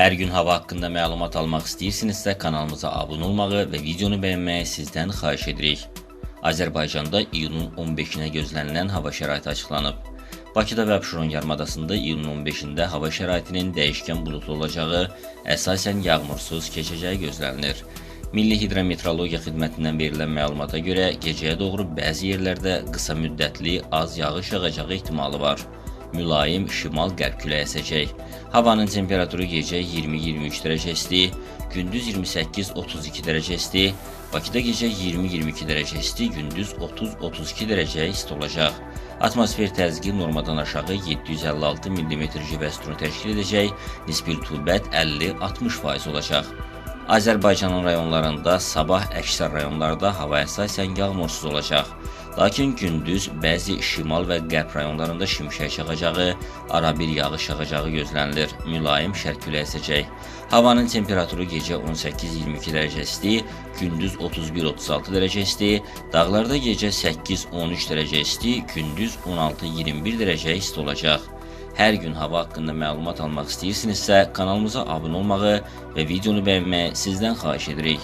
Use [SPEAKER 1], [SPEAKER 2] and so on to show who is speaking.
[SPEAKER 1] Hər gün hava haqqında məlumat almaq istəyirsinizsə kanalımıza abunə olmağı və videonu bəyənməyi sizdən xahiş edirik. Azərbaycanda iyunun 15-nə gözlənilən hava şəraiti açıqlanıb. Bakıda və Abşeron yarımadasında iyunun 15-də hava şəraitinin dəyişkən buludlu olacağı, əsasən yağmursuz keçəcəyi gözlənilir. Milli Hidrometeorologiya Xidmətindən verilən məlumata görə gecəyə doğru bəzi yerlərdə qısa müddətli az yağış yağacağı ehtimalı var. Mülayim şimal-qərb küləyi əsəcək. Havanın temperaturu gecə 20-23 dərəcə isti, gündüz 28-32 dərəcə isti, Bakıda gecə 20-22 dərəcə isti, gündüz 30-32 dərəcə isti olacaq. Atmosfer təzyiqi normadan aşağı 756 mm civə sütunu təşkil edəcək, nisbi rütubət 50-60% olacaq. Azərbaycanın rayonlarında sabah əksər rayonlarda hava əsasən yağmursuz olacaq. Lakin gündüz bəzi şimal və qərb rayonlarında şimşək çaxacağı, ara bir yağış yağacağı gözlənilir. Mülayim şərq küləyi əsəcək. Havanın temperaturu gecə 18-22 dərəcə isti, gündüz 31-36 dərəcə isti, dağlarda gecə 8-13 dərəcə isti, gündüz 16-21 dərəcə isti olacaq. Hər gün hava haqqında məlumat almaq istəyirsinizsə kanalımıza abunə olmağı və videonu bəyənməyi sizdən xahiş edirik.